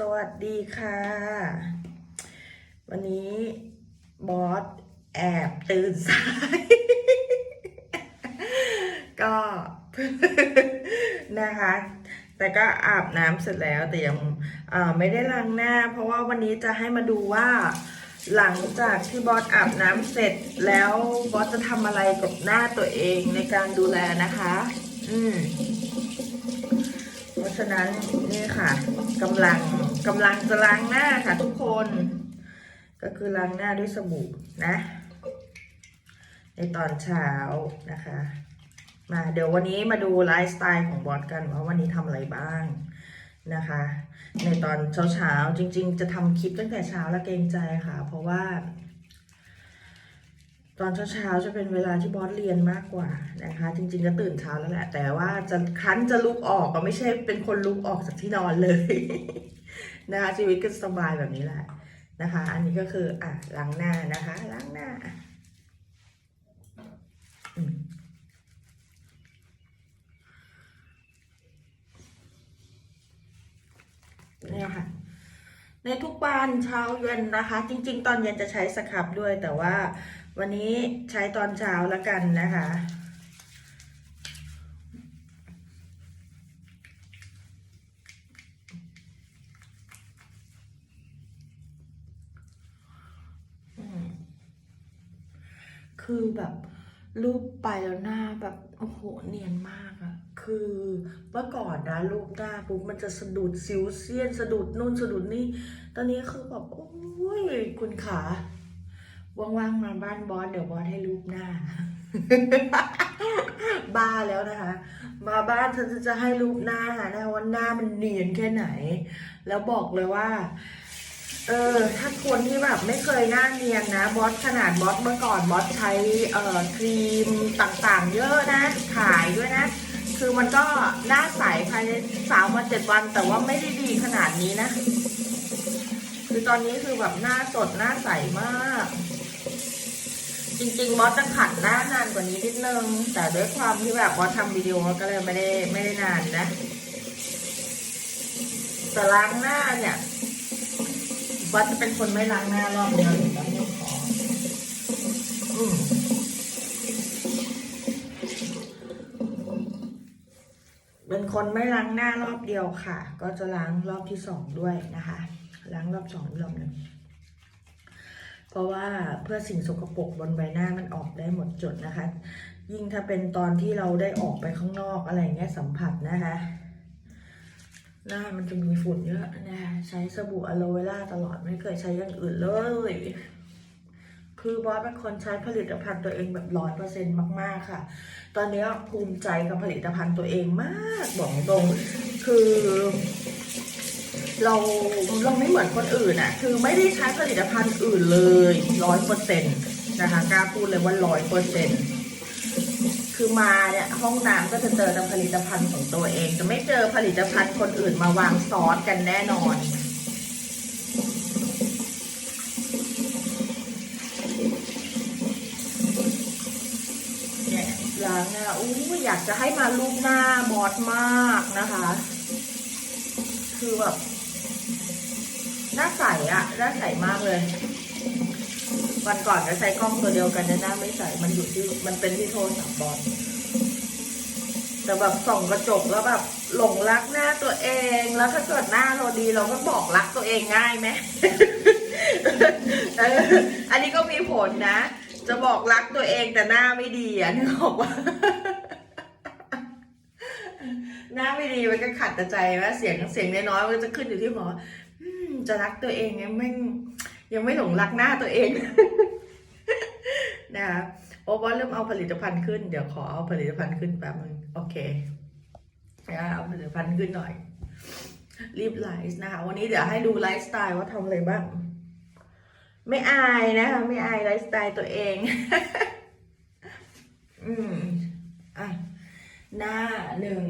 สวัสดีค่ะ วันนี้บอสแอบตื่นสาย ก็นะคะ แต่ก็อาบน้ำเสร็จแล้วแต่ยังไม่ได้ล้างหน้า เพราะว่าวันนี้จะให้มาดูว่า หลังจากที่บอสอาบน้ำเสร็จแล้วบอสจะทำอะไรกับหน้าตัวเองในการดูแลนะคะ อืมเพราะฉะนั้นนี่ค่ะกำลัง กำลังจะล้างหน้าค่ะทุกคน ก็คือล้างหน้าด้วยสบู่นะ ในตอนเช้านะคะ มาเดี๋ยววันนี้มาดูไลฟ์สไตล์ของบอสกันว่าวันนี้ทำอะไรบ้างนะคะ ในตอนเช้าๆจริง ๆ จะทำคลิปตั้งแต่เช้าและเกรงใจค่ะ เพราะว่า ตอนเช้าๆจะเป็นเวลาที่บอสเรียนมากกว่านะคะ จริง ๆ ก็ตื่นเช้าแล้วแหละ แต่ว่าจะคันจะลุกออกก็ไม่ใช่เป็นคนลุกออกจากที่นอนเลย นะคะ ชีวิตก็สบายแบบนี้แหละนะคะ อันนี้ก็คืออะล้างหน้านะคะล้างหน้าเนี่ยค่ะ ในทุกวันเช้าเย็นนะคะ จริง ๆ ตอนเย็นจะใช้สครับด้วย แต่ว่าวันนี้ใช้ตอนเช้าแล้วกันนะคะ คือแบบรูปไปแล้วหน้าแบบโอ้โหเนียนมากอะคือเมื่อก่อนนะรูปหน้าปุ๊บมันจะสะดุดสิวเซียน สะดุดนู่นสะดุดนี่ ตอนนี้คือแบบโอ้ยคุณขาว่างๆมาบ้านบอสเดี๋ยวบอสให้รูปหน้า บ้าแล้วนะคะ มาบ้านฉันจะให้รูปหน้านะว่าหน้ามันเนียนแค่ไหน แล้วบอกเลยว่า เออถ้าคนที่แบบไม่เคยหน้าเนียนนะบอสขนาดบอสเมื่อก่อนบอสใช้เอ่อครีมต่างๆ เยอะนะขายด้วยนะ คือมันก็หน้าใสภายในสามวันเจ็ดวัน แต่ว่าไม่ได้ดีขนาดนี้นะ คือตอนนี้คือแบบหน้าสดหน้าใสมาก จริงๆบอสจะขัดหน้านานกว่านี้นิดนึง แต่ด้วยความที่แบบบอสทำวิดีโอก็เลยไม่ได้ไม่ได้นานนะแต่ล้างหน้าเนี่ย บอสจะเป็นคนไม่ล้างหน้ารอบเดียวอยู่แล้วไม่ขออืมเป็นคนไม่ล้างหน้ารอบเดียวค่ะ ก็จะล้างรอบที่สองด้วยนะคะ ล้างรอบสองรอบหนึ่งเพราะว่าเพื่อสิ่งสกปรกบนใบหน้ามันออกได้หมดจดนะคะ ยิ่งถ้าเป็นตอนที่เราได้ออกไปข้างนอกอะไรเงี้ยสัมผัสนะคะ หน้ามันจะมีฝุ่นเยอะนะคะใช้สบู่อะโลเวล่าตลอดไม่เคยใช้อย่างอื่นเลย คือบอสเป็นคนใช้ผลิตภัณฑ์ตัวเองแบบร้อยเปอร์เซ็นต์มากๆค่ะ ตอนนี้ภูมิใจกับผลิตภัณฑ์ตัวเองมากบอกตรง คือ เราเราไม่เหมือนคนอื่นอะคือไม่ได้ใช้ผลิตภัณฑ์อื่นเลยร้อยเปอร์เซ็นต์นะคะกล้าพูดเลยว่าร้อยเปอร์เซ็นต์ คือมาเนี่ยห้องน้ำก็จะเจอแต่ผลิตภัณฑ์ของตัวเอง จะไม่เจอผลิตภัณฑ์คนอื่นมาวางซอสกันแน่นอนเนี่ยล้างหน้าอู้อยากจะให้มาลูบหน้าบอสมากนะคะ คือแบบหน้าใสอะหน้าใสมากเลย วันก่อนก็ใช้กล้องตัวเดียวกันนะหน้าไม่ใสมันอยู่ที่มันเป็นที่โทรศัพท์บอลแต่แบบส่องกระจกแล้วแบบหลงรักหน้าตัวเอง แล้วถ้าเกิดหน้าเราดีเราก็บอกรักตัวเองง่ายไหมอันนี้ก็มีผลนะ จะบอกรักตัวเองแต่หน้าไม่ดีอะนึกออกว่าหน้าไม่ดีมันก็ขัดแต่ใจว่าเสียงเสียงน้อยๆมันก็จะขึ้นอยู่ที่หมอจะรักตัวเองยังไม่ ยังไม่หลงรักหน้าตัวเองนะคะโอ้ว่าเริ่มเอาผลิตภัณฑ์ขึ้น เดี๋ยวขอเอาผลิตภัณฑ์ขึ้นแป๊บนึงโอเคนะเอาผลิตภัณฑ์ขึ้นหน่อย รีบไลฟ์นะคะ วันนี้เดี๋ยวให้ดูไลฟ์สไตล์ว่าทำอะไรบ้าง ไม่อายนะคะไม่อายไลฟ์สไตล์ตัวเอง อืมอะหน้าหนึ่ง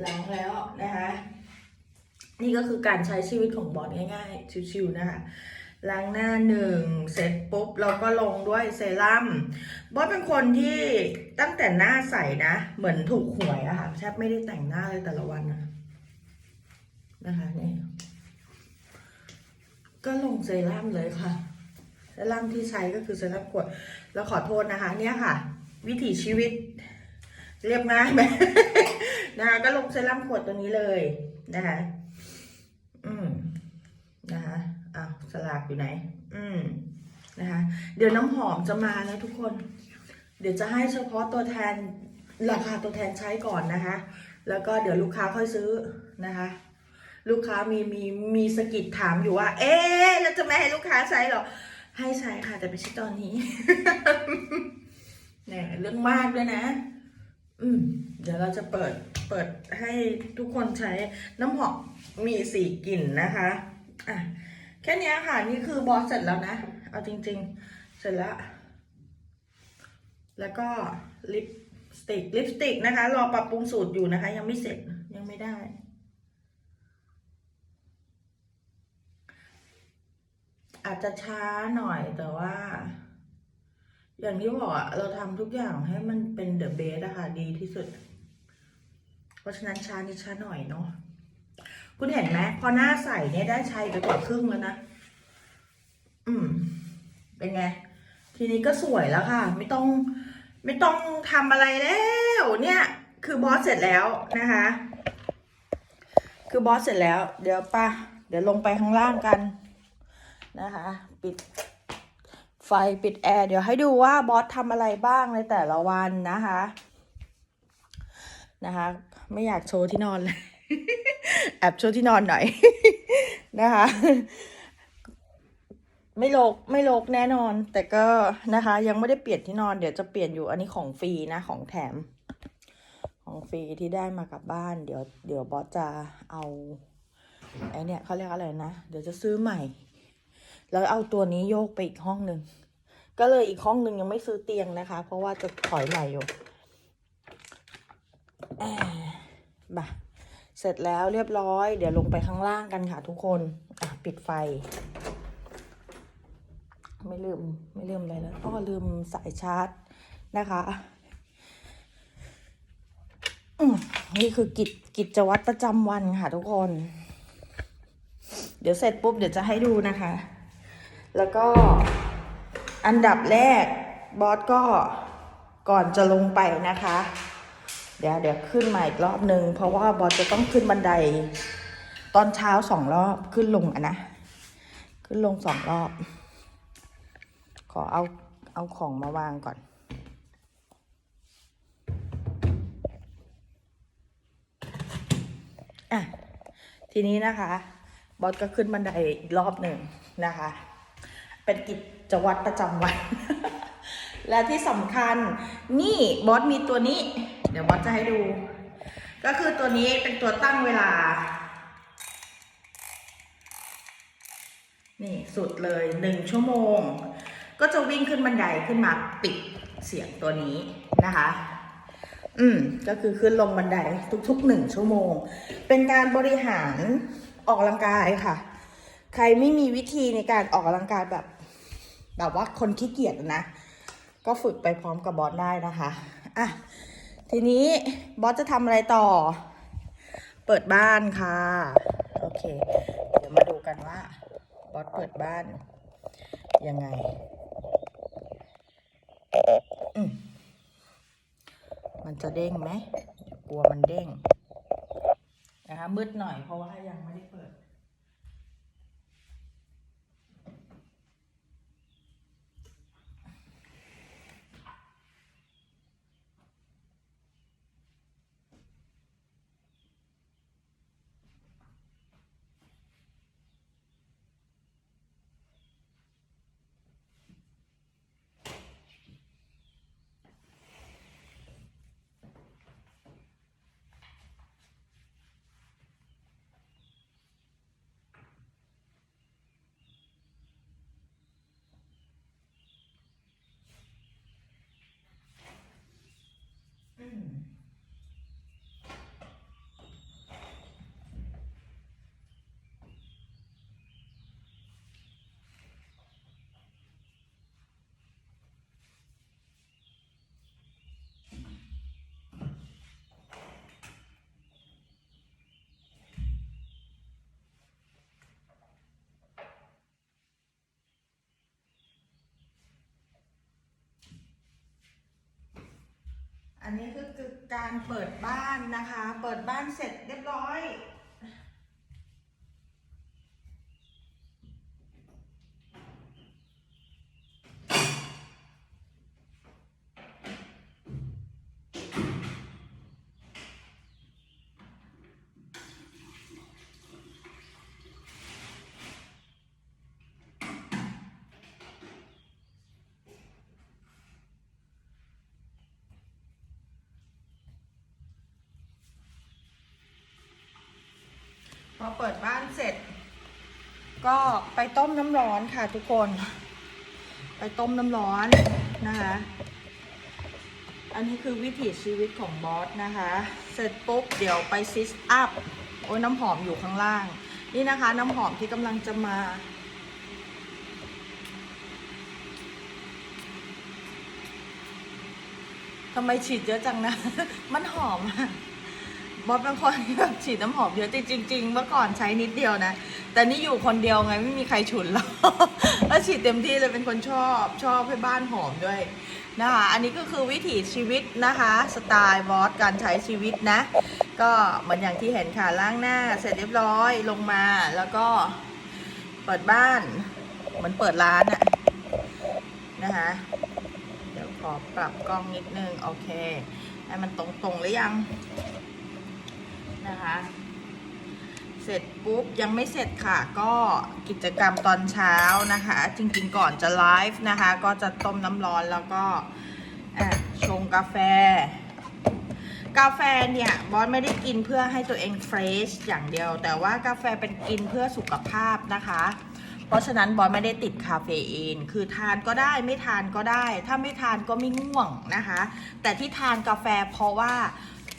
หลังแล้วนะคะ นี่ก็คือการใช้ชีวิตของบอสง่ายๆ ชิวๆนะคะล้างหน้าหนึ่งเสร็จปุ๊บเราก็ลงด้วยเซรั่มบอสเป็นคนที่ตั้งแต่หน้าใสนะ เหมือนถูกหวยอะค่ะแทบไม่ได้แต่งหน้าเลยแต่ละวันนะนะคะนี่ก็ลงเซรั่มเลยค่ะเซรั่มที่ใช้ก็คือเซรั่มขวดแล้วขอโทษนะคะ เนี่ยค่ะ วิถีชีวิต เรียบง่ายไหมนะคะก็ลงเซรั่มขวดตัวนี้เลยนะคะ นะคะอ้าวสลากอยู่ไหน อืมนะคะเดี๋ยวน้ำหอมจะมาแล้วทุกคน เดี๋ยวจะให้เฉพาะตัวแทนราคาตัวแทนใช้ก่อนนะคะ แล้วก็เดี๋ยวลูกค้าค่อยซื้อนะคะ ลูกค้ามีมีมีสกิดถามอยู่ว่า เอ๊ะแล้วจะไม่ให้ลูกค้าใช้หรอ ให้ใช้ค่ะ แต่ไม่ใช่ตอนนี้เนี่ยเรื่องมากด้วยนะ อืม เดี๋ยวเราจะเปิดเปิดให้ทุกคนใช้น้ำหอมมีสี่กลิ่นนะคะ อะแค่นี้ค่ะนี่คือบอสเสร็จแล้วนะ เอาจริง ๆ เสร็จแล้ว แล้วก็ลิปสติกลิปสติกนะคะ รอปรับปรุงสูตรอยู่นะคะ ยังไม่เสร็จยังไม่ได้ อาจจะช้าหน่อยแต่ว่า อย่างที่บอกเราทำทุกอย่างให้มันเป็นเดอะเบสอะค่ะดีที่สุด เพราะฉะนั้นช้านิดช้าหน่อยเนาะ คุณเห็นไหมพอหน้าใสเนี่ยได้ใช้ไปกว่าครึ่งแล้วนะ อืม เป็นไง ทีนี้ก็สวยแล้วค่ะ ไม่ต้อง ไม่ต้องทำอะไรแล้ว เนี่ย คือบอสเสร็จแล้วนะคะ คือบอสเสร็จแล้ว เดี๋ยวป่ะ เดี๋ยวลงไปข้างล่างกันนะคะ ปิดไฟปิดแอร์เดี๋ยวให้ดูว่าบอสทำอะไรบ้างในแต่ละวันนะคะ นะคะ ไม่อยากโชว์ที่นอนเลย แอบโชว์ที่นอนหน่อยนะคะ ไม่โลกไม่โลกแน่นอน แต่ก็นะคะ ยังไม่ได้เปลี่ยนที่นอนเดี๋ยวจะเปลี่ยนอยู่อันนี้ของฟรีนะของแถม ของฟรีที่ได้มากับบ้าน เดี๋ยวเดี๋ยวบอสจะเอาไอเนี่ยเขาเรียกอะไรนะเดี๋ยวจะซื้อใหม่ แล้วเอาตัวนี้โยกไปอีกห้องหนึ่งก็เลยอีกห้องหนึ่งยังไม่ซื้อเตียงนะคะ เพราะว่าจะถอยใหม่อยู่แอบมา เสร็จแล้วเรียบร้อย เดี๋ยวลงไปข้างล่างกันค่ะทุกคนอะปิดไฟ ไม่ลืมไม่ลืมอะไรแล้วก็ลืมสายชาร์จนะคะนี่คือกิจกิจวัตรประจำวันค่ะทุกคน เดี๋ยวเสร็จปุ๊บเดี๋ยวจะให้ดูนะคะ แล้วก็อันดับแรกบอสก็ก่อนจะลงไปนะคะ เดี๋ยวเดี๋ยวขึ้นมาอีกรอบหนึ่งเพราะว่าบอสจะต้องขึ้นบันได ตอนเช้าสองรอบขึ้นลงอะนะ ขึ้นลงสองรอบ ขอเอาเอาของมาวางก่อนอะทีนี้นะคะ บอสก็ขึ้นบันไดอีกรอบหนึ่งนะคะ เป็นกิจวัตรประจำวัน และที่สำคัญนี่บอสมีตัวนี้ เดี๋ยวบอสจะให้ดู ก็คือตัวนี้เป็นตัวตั้งเวลา นี่สุดเลยหนึ่งชั่วโมง ก็จะวิ่งขึ้นบันไดขึ้นมาปิดเสียงตัวนี้นะคะ อืม ก็คือขึ้นลงบันไดทุกๆหนึ่งชั่วโมง เป็นการบริหารออกกำลังกายค่ะ ใครไม่มีวิธีในการออกกำลังกายแบบ แบบว่าคนขี้เกียจนะ ก็ฝึกไปพร้อมกับบอสได้นะคะอะทีนี้บอสจะทำอะไรต่อ เปิดบ้านค่ะ โอเค เดี๋ยวมาดูกันว่า บอสเปิดบ้าน ยังไงมันจะเด้งไหมกลัวมันเด้งนะคะมืดหน่อยเพราะว่ายังไม่ได้เปิด อันนี้ก็คือการเปิดบ้านนะคะ เปิดบ้านเสร็จเรียบร้อย เปิดบ้านเสร็จ ก็ไปต้มน้ำร้อนค่ะทุกคน ไปต้มน้ำร้อนนะคะ อันนี้คือวิถีชีวิตของบอสนะคะ เสร็จปุ๊บเดี๋ยวไปซิสอัพ โอ้ยน้ำหอมอยู่ข้างล่าง นี่นะคะน้ำหอมที่กำลังจะมาทำไมฉีดเยอะจังนะ มันหอมอะ บอสเป็นคนที่แบบฉีดน้ำหอมเยอะจริงๆเมื่อก่อนใช้นิดเดียวนะ แต่นี่อยู่คนเดียวไงไม่มีใครฉุนหรอกแล้วฉีดเต็มที่เลยเป็นคนชอบชอบให้บ้านหอมด้วยนะคะ อันนี้ก็คือวิถีชีวิตนะคะ สไตล์บอสการใช้ชีวิตนะ ก็เหมือนอย่างที่เห็นค่ะล้างหน้า เสร็จเรียบร้อยลงมาแล้วก็เปิดบ้านเหมือนเปิดร้านอะนะคะเดี๋ยวขอปรับกล้องนิดนึง โอเค ให้มันตรงๆหรือยัง นะคะ เสร็จปุ๊บยังไม่เสร็จค่ะ ก็กิจกรรมตอนเช้านะคะ จริงๆก่อนจะไลฟ์นะคะ ก็จะต้มน้ำร้อนแล้วก็ชงกาแฟ กาแฟเนี่ยบอสไม่ได้กินเพื่อให้ตัวเองเฟรชอย่างเดียว แต่ว่ากาแฟเป็นกินเพื่อสุขภาพนะคะ เพราะฉะนั้นบอสไม่ได้ติดคาเฟอีน คือทานก็ได้ไม่ทานก็ได้ ถ้าไม่ทานก็ไม่ง่วงนะคะ แต่ที่ทานกาแฟเพราะว่า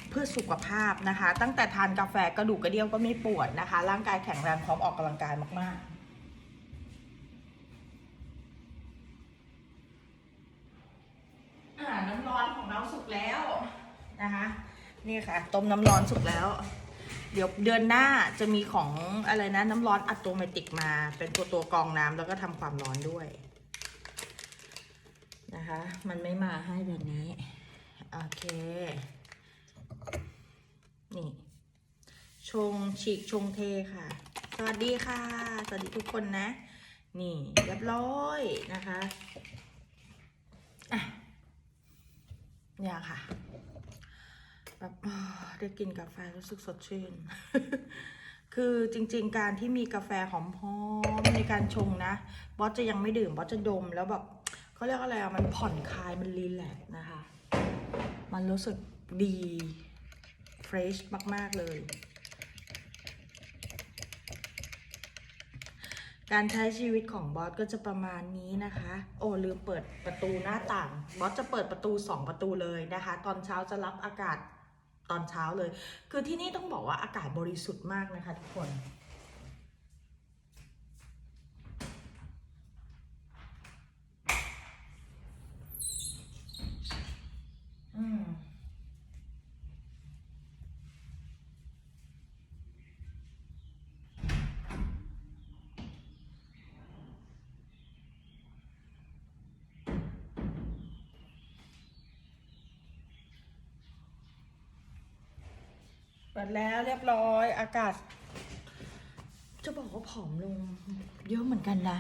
เพื่อสุขภาพนะคะ ตั้งแต่ทานกาแฟกระดูกกระเดี่ยวก็ไม่ปวดนะคะ ร่างกายแข็งแรงพร้อมออกกำลังกายมาก ๆน้ำร้อนของเราสุกแล้วนะคะนี่ค่ะ ต้มน้ำร้อนสุกแล้ว เดี๋ยวเดือนหน้าจะมีของอะไรนะ น้ำร้อนอัตโนมัติมาเป็นตัวตัวกรองน้ำแล้วก็ทำความร้อนด้วยนะคะ มันไม่มาให้เดือนนี้ โอเค นี่ชงฉีกชงเทค่ะ สวัสดีค่ะ สวัสดีทุกคนนะ นี่เรียบร้อยนะคะอะเนี่ยค่ะ แบบได้กินกาแฟรู้สึกสดชื่น คือจริง ๆ การที่มีกาแฟหอมๆในการชงนะบอสจะยังไม่ดื่มบอสจะดมแล้วแบบเขาเรียกอะไรอะมันผ่อนคลายมันรีแลกนะคะ มันรู้สึกดี เฟรชมาก ๆ เลย การใช้ชีวิตของบอสก็จะประมาณนี้นะคะ โอ้ลืมเปิดประตูหน้าต่าง บอสจะเปิดประตู 2 ประตูเลยนะคะ ตอนเช้าจะรับอากาศตอนเช้าเลย คือที่นี่ต้องบอกว่าอากาศบริสุทธิ์มากนะคะทุกคนอืม ปิดแล้วเรียบร้อย อากาศ จะบอกว่าผอมลง เยอะเหมือนกันนะ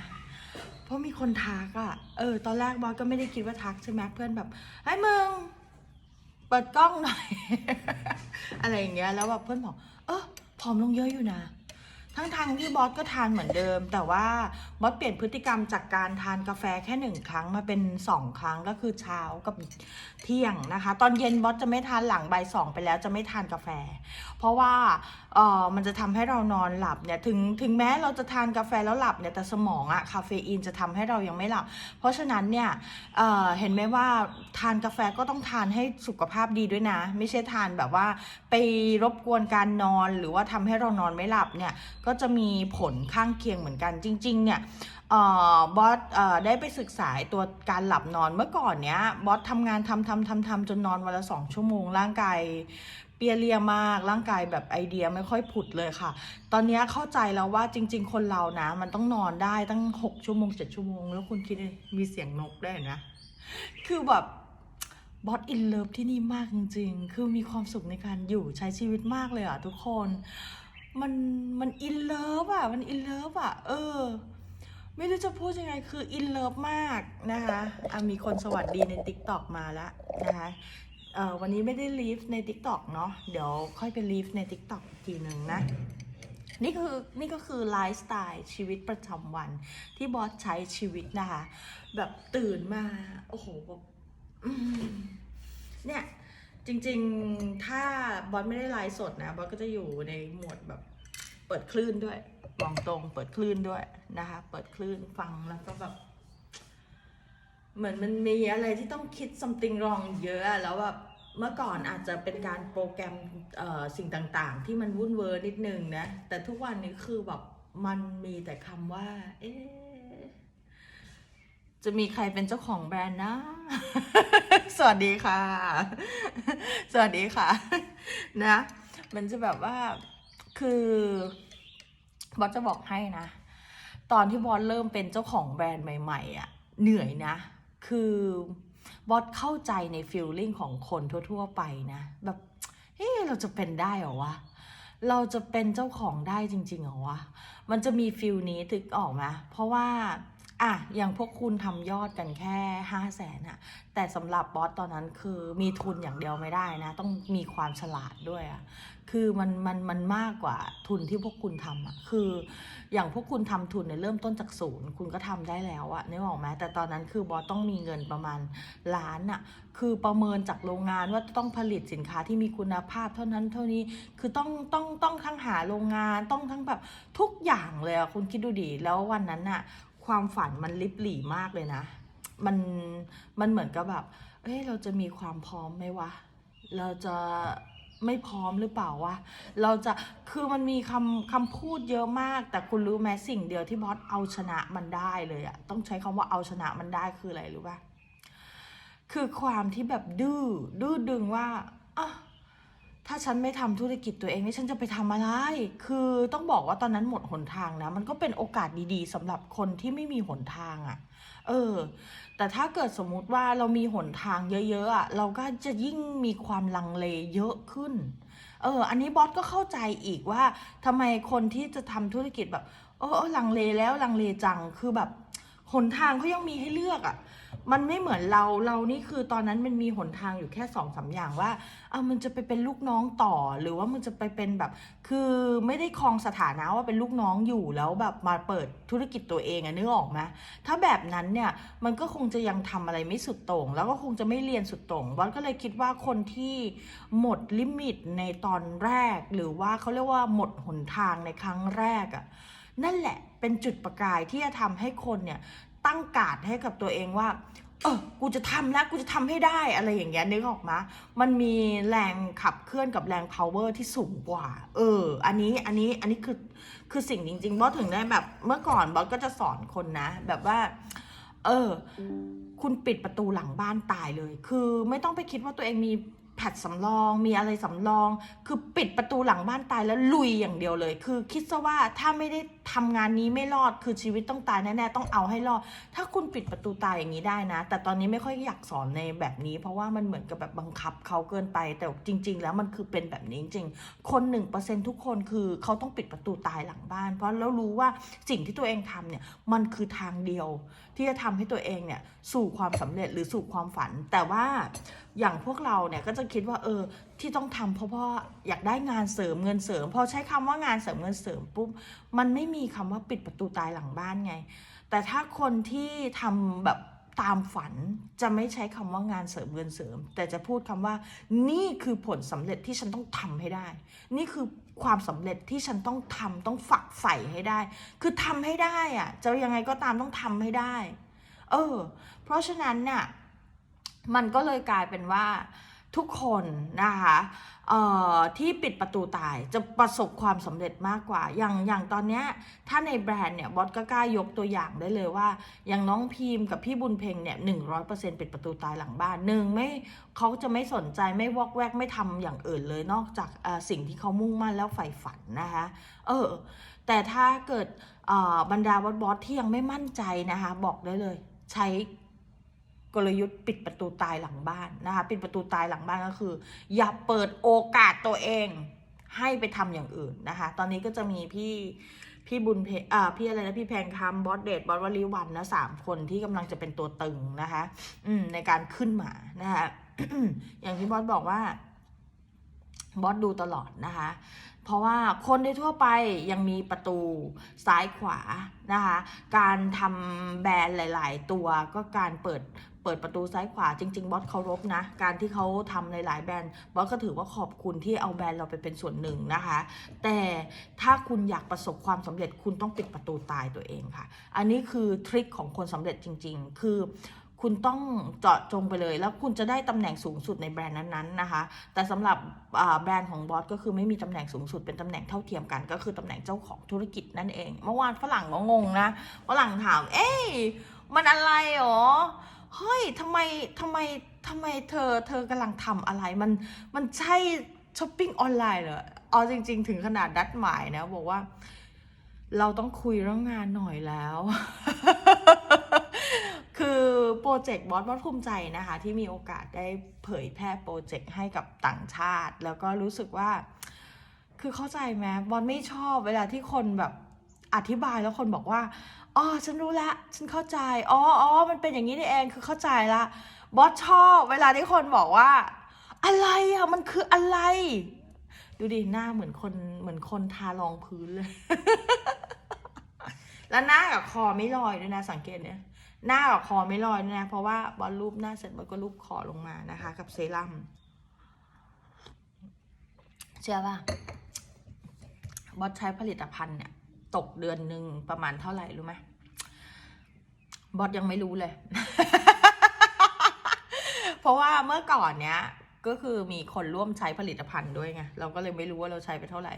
เพราะมีคนทักอะ่ะ เออ ตอนแรกบอสก็ไม่ได้คิดว่าทักใช่ไหมเพื่อนแบบไอ้ยมึง เปิดกล้องหน่อย อะไรอย่างเงี้ย แล้วแบบเพื่อนบอก เออผอมลงเยอะอยู่นะ ทั้งทางที่บอสก็ทานเหมือนเดิม แต่ว่าบอสเปลี่ยนพฤติกรรมจากการทานกาแฟแค่หนึ่งครั้งมาเป็นสองครั้งก็คือเช้ากับเที่ยงนะคะ ตอนเย็นบอสจะไม่ทานหลังบ่ายสองไปแล้วจะไม่ทานกาแฟ เพราะว่าเออมันจะทำให้เรานอนหลับเนี่ยถึงถึงแม้เราจะทานกาแฟแล้วหลับเนี่ยแต่สมองอะคาเฟอีนจะทำให้เรายังไม่หลับ เพราะฉะนั้นเนี่ยเออเห็นไหมว่าทานกาแฟก็ต้องทานให้สุขภาพดีด้วยนะ ไม่ใช่ทานแบบว่าไปรบกวนการนอนหรือว่าทำให้เรานอนไม่หลับเนี่ยก็็จะมีผลข้างเคียงเหมือนกันจริง ๆ เนี่ยเอ่อบอสได้ไปศึกษาตัวการหลับนอนเมื่อก่อนเนี้ยบอสทำงานทำทำทำทำจนนอนวันละสองชั่วโมงร่างกายเปียเรียมากร่างกายแบบไอเดียไม่ค่อยผุดเลยค่ะ ตอนนี้เข้าใจแล้วว่าจริง ๆ คนเรานะ มันต้องนอนได้ตั้งหกชั่วโมงเจ็ดชั่วโมง แล้วคุณคิดมีเสียงนกได้นะ คือแบบบอสอินเลิฟที่นี่มากจริง ๆ คือมีความสุขในการอยู่ใช้ชีวิตมากเลยอะทุกคน มันมันอินเลิฟอะ มันอินเลิฟอะ เออ ไม่รู้จะพูดยังไงคืออินเลิฟมากนะคะอะมีคนสวัสดีใน t ิ k t o k มาแล้วนะคะเออวันนี้ไม่ได้ลีฟใน t ิ k t o k เนาะเดี๋ยวค่อยไปลีฟใน t ิ k t o k อีกทีหนึ่งนะ นี่คือนี่ก็คือไลฟ์สไตล์ชีวิตประจำวันที่บอสใช้ชีวิตนะคะ แบบตื่นมา โอ้โหแบบเนี่ย จริงๆ ถ้าบอสไม่ได้ไลฟ์สดนะ บอสก็จะอยู่ในโหมดแบบเปิดคลื่นด้วยมองตรงเปิดคลื่นด้วยนะคะ เปิดคลื่นฟังแล้วก็แบบ เหมือนมันมีอะไรที่ต้องคิด something wrong เยอะแล้วแบบเมื่อก่อนอาจจะเป็นการโปรแกรมเอ่อสิ่งต่างๆ ที่มันวุ่นเวอร์นิดนึงนะ แต่ทุกวันนี้คือแบบมันมีแต่คำว่า เอ๊ะ จะมีใครเป็นเจ้าของแบรนด์นะ สวัสดีค่ะ สวัสดีค่ะ นะ มันจะแบบว่า คือบอสจะบอกให้นะ ตอนที่บอสเริ่มเป็นเจ้าของแบรนด์ใหม่ๆอะ่ะ เหนื่อยนะ คือบอสเข้าใจในฟีลลิ่งของคนทั่ว ๆ ไปนะ แบบ เฮ้เราจะเป็นได้เหรอวะ เราจะเป็นเจ้าของได้จริงๆเหรอวะ มันจะมีฟิลนี้ถึกออกไหมเพราะว่า อะอย่างพวกคุณทำยอดกันแค่ห้าแสนอะแต่สำหรับบอสตอนนั้นคือมีทุนอย่างเดียวไม่ได้นะ ต้องมีความฉลาดด้วยอะคือมันมันมันมากกว่าทุนที่พวกคุณทำอะคืออย่างพวกคุณทำทุนเนี่ยเริ่มต้นจากศูนย์คุณก็ทำได้แล้วอะนึกออกไหมแต่ตอนนั้นคือบอสต้องมีเงินประมาณล้านอะคือประเมินจากโรงงานว่าต้องผลิตสินค้าที่มีคุณภาพเท่านั้นเท่านี้คือต้องต้องต้องทั้งหาโรงงานต้องทั้งแบบทุกอย่างเลยอะคุณคิดดูดิแล้ววันนั้นอะ ความฝันมันลิบหลี่มากเลยนะ มันมันเหมือนกับแบบเอ้ยเราจะมีความพร้อมไหมวะ เราจะไม่พร้อมหรือเปล่าวะ เราจะ คือมันมีคำคำพูดเยอะมาก แต่คุณรู้ไหมสิ่งเดียวที่บอสเอาชนะมันได้เลยอะต้องใช้คำว่าเอาชนะมันได้คืออะไรรู้ปะคือความที่แบบดื้อ ดื้อดึงว่าอะ ถ้าฉันไม่ทำธุรกิจตัวเองนี่ฉันจะไปทำอะไร คือต้องบอกว่าตอนนั้นหมดหนทางนะ มันก็เป็นโอกาสดีๆสำหรับคนที่ไม่มีหนทางอะเออ แต่ถ้าเกิดสมมุติว่าเรามีหนทางเยอะๆอะ เราก็จะยิ่งมีความลังเลเยอะขึ้น เออ อันนี้บอสก็เข้าใจอีกว่าทำไมคนที่จะทำธุรกิจแบบเออเออลังเลแล้วลังเลจัง คือแบบหนทางเขายังมีให้เลือกอะ มันไม่เหมือนเราเรานี่คือตอนนั้นมันมีหนทางอยู่แค่สองสามอย่างว่าเอามันจะไปเป็นลูกน้องต่อ หรือว่ามันจะไปเป็นแบบ คือไม่ได้ครองสถานะว่าเป็นลูกน้องอยู่แล้วแบบมาเปิดธุรกิจตัวเองอะนึกออกไหมถ้าแบบนั้นเนี่ยมันก็คงจะยังทำอะไรไม่สุดโต่ง แล้วก็คงจะไม่เรียนสุดโต่งวันก็เลยคิดว่าคนที่หมดลิมิตในตอนแรก หรือว่าเขาเรียกว่าหมดหนทางในครั้งแรกอะนั่นแหละเป็นจุดประกายที่จะทำให้คนเนี่ย ตั้งการ์ดให้กับตัวเองว่า เออ กูจะทำแล้ว กูจะทำให้ได้อะไรอย่างเงี้ยนึกออกมามันมีแรงขับเคลื่อนกับแรง power ที่สูงกว่า เออ อันนี้ อันนี้ อันนี้คือ คือสิ่งจริงๆบอสถึงได้แบบ เมื่อก่อนบอสก็จะสอนคนนะ แบบว่า เออ คุณปิดประตูหลังบ้านตายเลย คือไม่ต้องไปคิดว่าตัวเองมี แพดสำรองมีอะไรสำรอง คือปิดประตูหลังบ้านตายแล้วลุยอย่างเดียวเลย คือคิดซะว่าถ้าไม่ได้ทำงานนี้ไม่รอดคือชีวิตต้องตายแน่ๆต้องเอาให้รอด ถ้าคุณปิดประตูตายอย่างนี้ได้นะ แต่ตอนนี้ไม่ค่อยอยากสอนในแบบนี้ เพราะว่ามันเหมือนกับแบบบังคับเขาเกินไป แต่จริง ๆ แล้วมันคือเป็นแบบนี้จริงๆคนหนึ่งเปอร์เซ็นทุกคนคือเขาต้องปิดประตูตายหลังบ้าน เพราะแล้วรู้ว่าสิ่งที่ตัวเองทำเนี่ยมันคือทางเดียว ที่จะทำให้ตัวเองเนี่ยสู่ความสำเร็จหรือสู่ความฝัน แต่ว่าอย่างพวกเราเนี่ยก็จะคิดว่าเออที่ต้องทำเพราะว่าอยากได้งานเสริมเงินเสริมพอใช้คำว่างานเสริมเงินเสริมปุ๊บมันไม่มีคำว่าปิดประตูตายหลังบ้านไง แต่ถ้าคนที่ทำแบบตามฝันจะไม่ใช้คำว่างานเสริมเงินเสริม แต่จะพูดคำว่า นี่คือผลสำเร็จที่ฉันต้องทำให้ได้ นี่คือ ความสำเร็จที่ฉันต้องทำต้องฝักใฝ่ให้ได้ คือทำให้ได้อะจะยังไงก็ตามต้องทำให้ได้ เออ เพราะฉะนั้นเนี่ยมันก็เลยกลายเป็นว่าทุกคนนะคะ ที่ปิดประตูตายจะประสบความสำเร็จมากกว่า อย่างอย่างตอนนี้ถ้าในแบรนด์เนี่ยบอสก็กล้ายกตัวอย่างได้เลยว่า อย่างน้องพีมกับพี่บุญเพ็งเนี่ยหนึ่งร้อยเปอร์เซ็นต์ปิดประตูตายหลังบ้านหนึ่งไม่เขาจะไม่สนใจไม่วอกแวกไม่ทำอย่างอื่นเลยนอกจากสิ่งที่เขามุ่งมั่นแล้วใฝ่ฝันนะคะเออแต่ถ้าเกิดบรรดาบอสบอสที่ยังไม่มั่นใจนะคะบอกได้เลย ใช้ กลยุทธ์ปิดประตูตายหลังบ้านนะคะ ปิดประตูตายหลังบ้านก็คือ อย่าเปิดโอกาสตัวเองให้ไปทำอย่างอื่นนะคะ ตอนนี้ก็จะมีพี่พี่บุญเพอ่าพี่อะไรนะพี่แพงคำบอสเดดบอสวลีวันนะสามคนที่กำลังจะเป็นตัวตึงนะคะ อืมในการขึ้นมานะคะอย่างที่บอสบอกว่าบอสดูตลอดนะคะ เพราะว่าคนในทั่วไปยังมีประตูซ้ายขวานะคะ การทำแบรนด์หลาย ๆ ตัวก็การเปิด ปิดประตูซ้ายขวาจริง ๆ บอสเคารพนะ การที่เขาทำหลายๆแบรนด์บอสก็ถือว่าขอบคุณที่เอาแบรนด์เราไปเป็นส่วนหนึ่งนะคะ แต่ถ้าคุณอยากประสบความสำเร็จคุณต้องปิดประตูตายตัวเองค่ะ อันนี้คือทริคของคนสำเร็จจริง ๆ คือคุณต้องเจาะจงไปเลย แล้วคุณจะได้ตำแหน่งสูงสุดในแบรนด์นั้นๆนะคะ แต่สำหรับแบรนด์ของบอสก็คือไม่มีตำแหน่งสูงสุดเป็นตำแหน่งเท่าเทียมกัน ก็คือตำแหน่งเจ้าของธุรกิจนั่นเอง เมื่อวานฝรั่งก็งงนะฝรั่งถาม เอ๊ะมันอะไรหรอ เฮ้ยทำไมทำไมทำไมเธอเธอกำลังทำอะไรมันมันใช่ช้อปปิ้งออนไลน์เหรอเอาจริง ๆ ถึงขนาดดัดหมายนะ บอกว่า เราต้องคุยเรื่องงานหน่อยแล้ว คือโปรเจกต์บอสบอสภูมิใจนะคะ ที่มีโอกาสได้เผยแพร่โปรเจกต์ให้กับต่างชาติ แล้วก็รู้สึกว่า คือเข้าใจไหมบอสไม่ชอบเวลาที่คนแบบ อธิบายแล้วคนบอกว่าอ๋อฉันรู้ละฉันเข้าใจอ๋ออ๋อมันเป็นอย่างนี้นี่เองคือเข้าใจละบอสชอบเวลาที่คนบอกว่า อะไรอะมันคืออะไร ดูดิหน้าเหมือนคนเหมือนคนทารองพื้นเลย แล้วหน้ากับคอไม่ลอยด้วยนะ สังเกตเนี่ยหน้ากับคอไม่ลอยด้วยนะ เพราะว่าบอลรูปหน้าเสร็จบอลก็รูปคอลงมานะคะ กับเซรั่มเชื่อป่ะบอสใช้ผลิตภัณฑ์เนี่ย ตกเดือนหนึ่งประมาณเท่าไหร่รู้ไหมบอสยังไม่รู้เลย เพราะว่าเมื่อก่อนเนี้ยก็คือมีคนร่วมใช้ผลิตภัณฑ์ด้วยไงเราก็เลยไม่รู้ว่าเราใช้ไปเท่าไหร่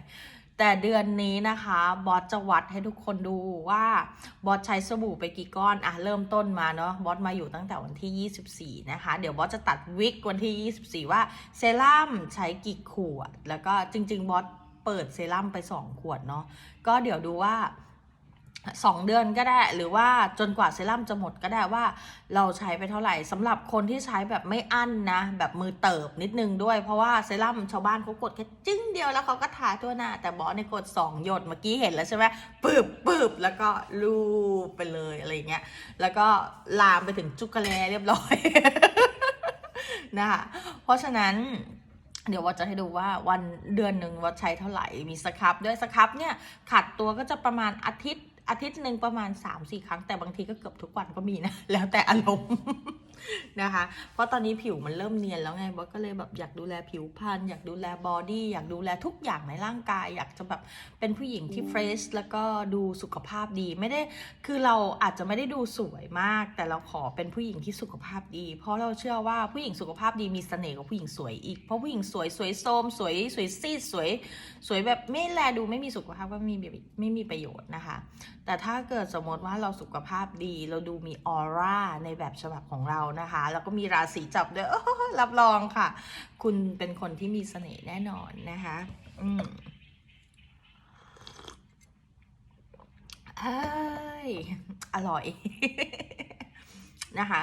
แต่เดือนนี้นะคะบอสจะวัดให้ทุกคนดูว่าบอสใช้สบู่ไปกี่ก้อนอะเริ่มต้นมาเนาะบอสมาอยู่ตั้งแต่วันที่ 24 นะคะ เดี๋ยวบอสจะตัดวิกวันที่ 24 ว่าเซรั่มใช้กี่ขวด แล้วก็จริง ๆบอส เปิดเซรั่มไป 2 ขวดเนาะก็เดี๋ยวดูว่าสองเดือนก็ได้หรือว่าจนกว่าเซรั่มจะหมดก็ได้ว่าเราใช้ไปเท่าไหร่สำหรับคนที่ใช้แบบไม่อั้นนะ แบบมือเติบนิดนึงด้วย เพราะว่าเซรั่มชาวบ้านเขากดแค่จิ้งเดียวแล้วเขาก็ทาทั่วหน้า แต่บอสในกด 2 หยดเมื่อกี้เห็นแล้วใช่ไหมปืบปืบแล้วก็ลูบไปเลยอะไรเงี้ยแล้วก็ลามไปถึงจุกกะแลเรียบร้อยนะคะเพราะฉะนั้น เดี๋ยววัดจะให้ดูว่าวันเดือนหนึ่งวัดใช้เท่าไหร่ มีสครับด้วยสครับเนี่ยขัดตัวก็จะประมาณอาทิตย์อาทิตย์หนึ่งประมาณ 3-4 ครั้งแต่บางทีก็เกือบทุกวันก็มีนะ แล้วแต่อารมณ์ นะคะ เพราะตอนนี้ผิวมันเริ่มเนียนแล้วไงบอสก็เลยแบบอยากดูแลผิวพรรณอยากดูแลบอดี้อยากดูแลทุกอย่างในร่างกาย อยากจะแบบเป็นผู้หญิงที่เฟรชแล้วก็ดูสุขภาพดีไม่ได้ คือเราอาจจะไม่ได้ดูสวยมาก แต่เราขอเป็นผู้หญิงที่สุขภาพดี เพราะเราเชื่อว่าผู้หญิงสุขภาพดีมีเสน่ห์กว่าผู้หญิงสวยอีกเพราะผู้หญิงสวยสวยโทรมสวยสวยซีดสวย สวยแบบไม่แลดูไม่มีสุขภาพก็ไม่มีไม่มีประโยชน์นะคะ แต่ถ้าเกิดสมมติว่าเราสุขภาพดี เราดูมีออร่าในแบบฉบับของเรานะคะ แล้วก็มีราศีจับด้วยรับรองค่ะ คุณเป็นคนที่มีเสน่ห์แน่นอนนะคะ อืมเอ้ยอร่อยนะคะ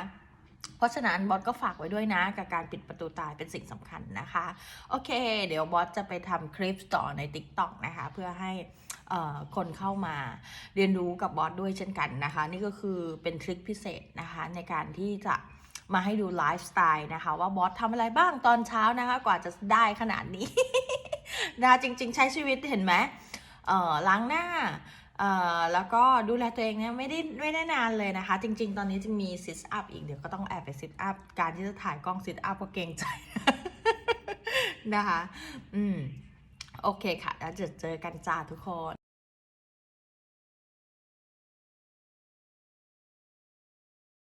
เพราะฉะนั้นบอสก็ฝากไว้ด้วยนะ กับการปิดประตูตายเป็นสิ่งสำคัญนะคะ โอเค เดี๋ยวบอสจะไปทำคลิปต่อใน TikTok นะคะ เพื่อให้คนเข้ามาเรียนรู้กับบอสด้วยเช่นกันนะคะ นี่ก็คือเป็นทริคพิเศษนะคะในการที่จะ มาให้ดูไลฟ์สไตล์นะคะ ว่าบอสทำอะไรบ้างตอนเช้านะคะ กว่าจะได้ขนาดนี้นะคะจริง ๆ ใช้ชีวิตเห็นไหมเอ่อล้างหน้าเอ่อแล้วก็ดูแลตัวเองเนี่ยไม่ได้ไม่ได้นานเลยนะคะ จริง ๆ ตอนนี้จึงมีซิทอัพอีกเดี๋ยวก็ต้องแอบไปซิทอัพการที่จะถ่ายกล้องซิทอัพก็เกรงใจนะคะ อืม โอเคค่ะ แล้วจะเจอกันจ้าทุกคน